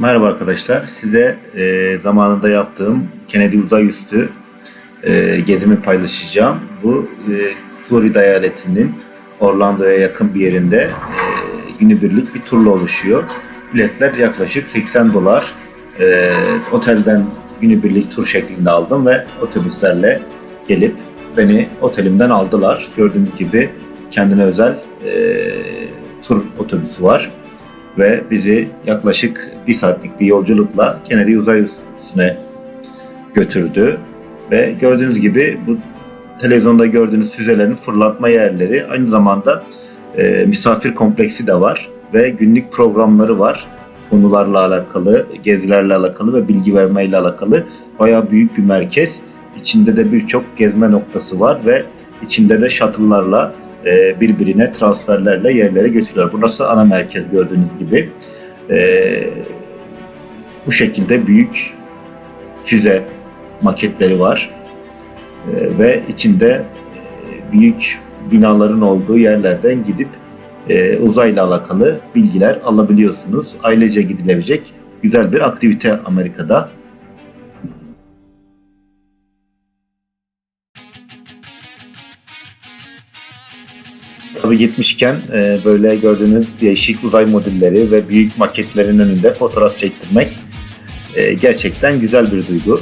Merhaba arkadaşlar. Size e, zamanında yaptığım Kennedy Uzay Üstü e, gezimi paylaşacağım. Bu e, Florida eyaletinin Orlando'ya yakın bir yerinde e, günübirlik bir turla oluşuyor. Biletler yaklaşık 80 dolar. E, otelden günübirlik tur şeklinde aldım ve otobüslerle gelip beni otelimden aldılar. Gördüğünüz gibi kendine özel e, tur otobüsü var ve bizi yaklaşık bir saatlik bir yolculukla Kennedy Uzay Üssü'ne götürdü. Ve gördüğünüz gibi bu televizyonda gördüğünüz füzelerin fırlatma yerleri aynı zamanda e, misafir kompleksi de var ve günlük programları var. Konularla alakalı, gezilerle alakalı ve bilgi vermeyle alakalı bayağı büyük bir merkez. İçinde de birçok gezme noktası var ve içinde de shuttle'larla e, birbirine transferlerle yerlere götürüyorlar. Burası ana merkez gördüğünüz gibi. E, bu şekilde büyük füze maketleri var. E, ve içinde büyük binaların olduğu yerlerden gidip uzayla alakalı bilgiler alabiliyorsunuz. Ailece gidilebilecek güzel bir aktivite Amerika'da. Tabii gitmişken e, böyle gördüğünüz değişik uzay modülleri ve büyük maketlerin önünde fotoğraf çektirmek e, gerçekten güzel bir duygu.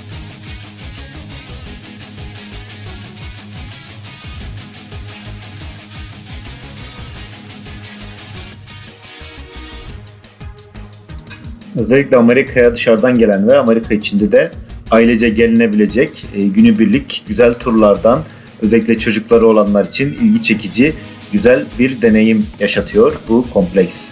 Özellikle Amerika'ya dışarıdan gelen ve Amerika içinde de ailece gelinebilecek e, günübirlik güzel turlardan özellikle çocukları olanlar için ilgi çekici güzel bir deneyim yaşatıyor bu kompleks.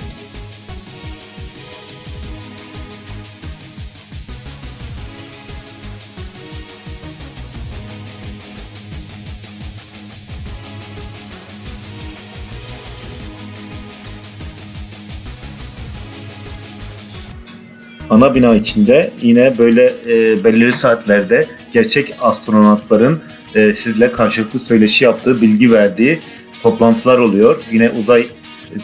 Ana bina içinde yine böyle e, belirli saatlerde gerçek astronotların e, sizle karşılıklı söyleşi yaptığı, bilgi verdiği toplantılar oluyor. Yine uzay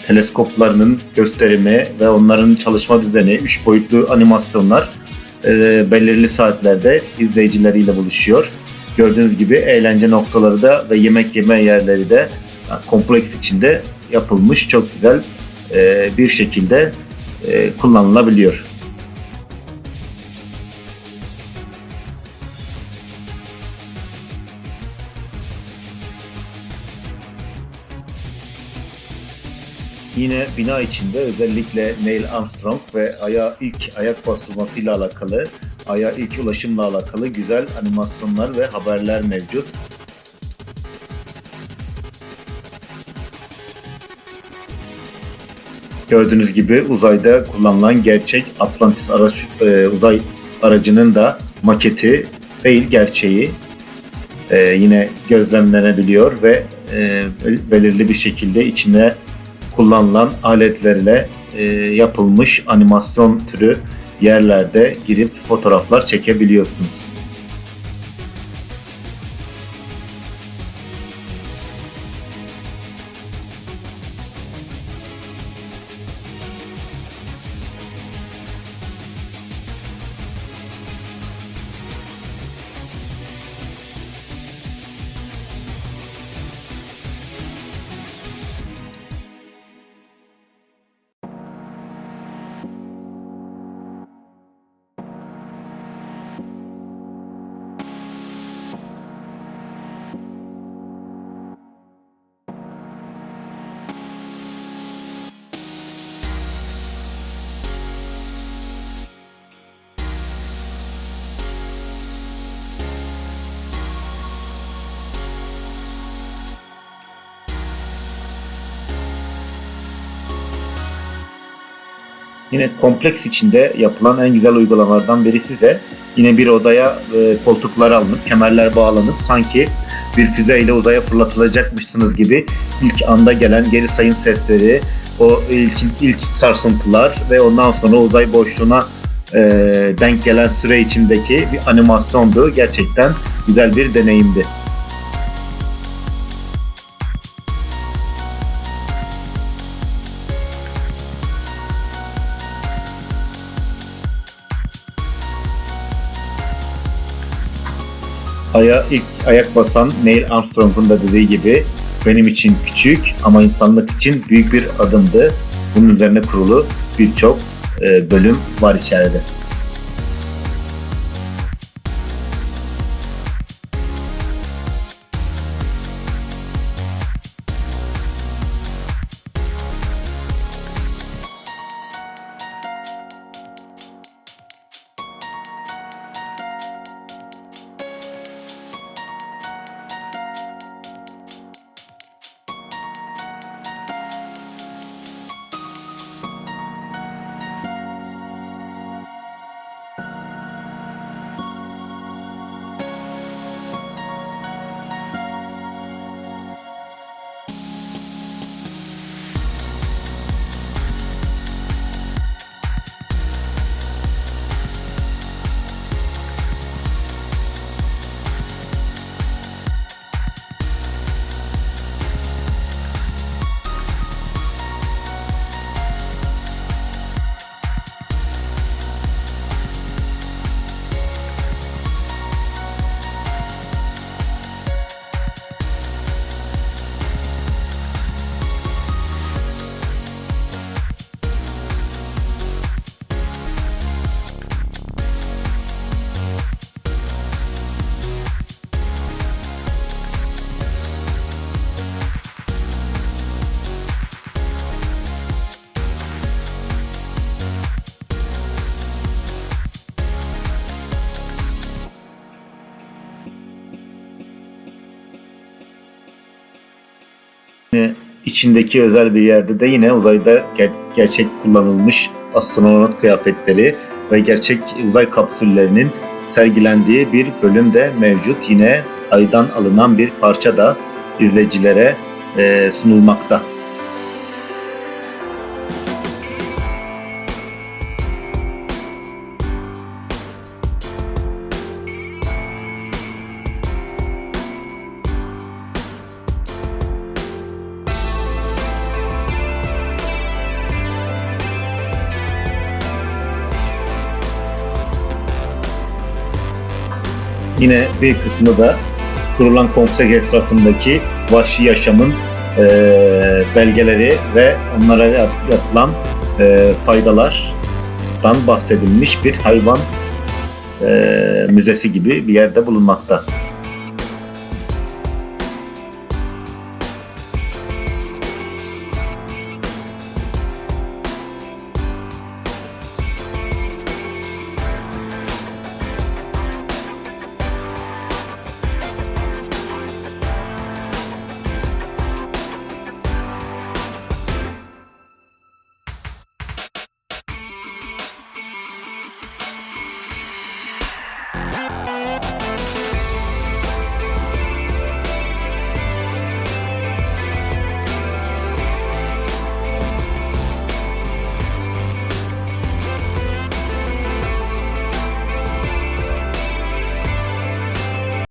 teleskoplarının gösterimi ve onların çalışma düzeni, üç boyutlu animasyonlar e, belirli saatlerde izleyicileriyle buluşuyor. Gördüğünüz gibi eğlence noktaları da ve yemek yeme yerleri de kompleks içinde yapılmış çok güzel e, bir şekilde e, kullanılabiliyor. Yine bina içinde özellikle Neil Armstrong ve Ay'a ilk ayak basılmasıyla alakalı, Ay'a ilk ulaşımla alakalı güzel animasyonlar ve haberler mevcut. Gördüğünüz gibi uzayda kullanılan gerçek Atlantis araç, e, uzay aracının da maketi değil gerçeği e, yine gözlemlenebiliyor ve e, belirli bir şekilde içine kullanılan aletlerle e, yapılmış animasyon türü yerlerde girip fotoğraflar çekebiliyorsunuz. Yine kompleks içinde yapılan en güzel uygulamalardan birisi ise yine bir odaya e, koltuklar alınıp kemerler bağlanıp sanki bir füzeyle uzaya fırlatılacakmışsınız gibi ilk anda gelen geri sayım sesleri, o ilk, ilk sarsıntılar ve ondan sonra uzay boşluğuna e, denk gelen süre içindeki bir animasyondu. Gerçekten güzel bir deneyimdi. Ay'a ilk ayak basan Neil Armstrong'un da dediği gibi benim için küçük ama insanlık için büyük bir adımdı. Bunun üzerine kurulu birçok e, bölüm var içeride. Yine içindeki özel bir yerde de yine uzayda ger- gerçek kullanılmış astronot kıyafetleri ve gerçek uzay kapsüllerinin sergilendiği bir bölüm de mevcut. Yine aydan alınan bir parça da izleyicilere e, sunulmakta. Yine bir kısmı da kurulan kompleks etrafındaki vahşi yaşamın e, belgeleri ve onlara yap- yapılan e, faydalardan bahsedilmiş bir hayvan e, müzesi gibi bir yerde bulunmakta.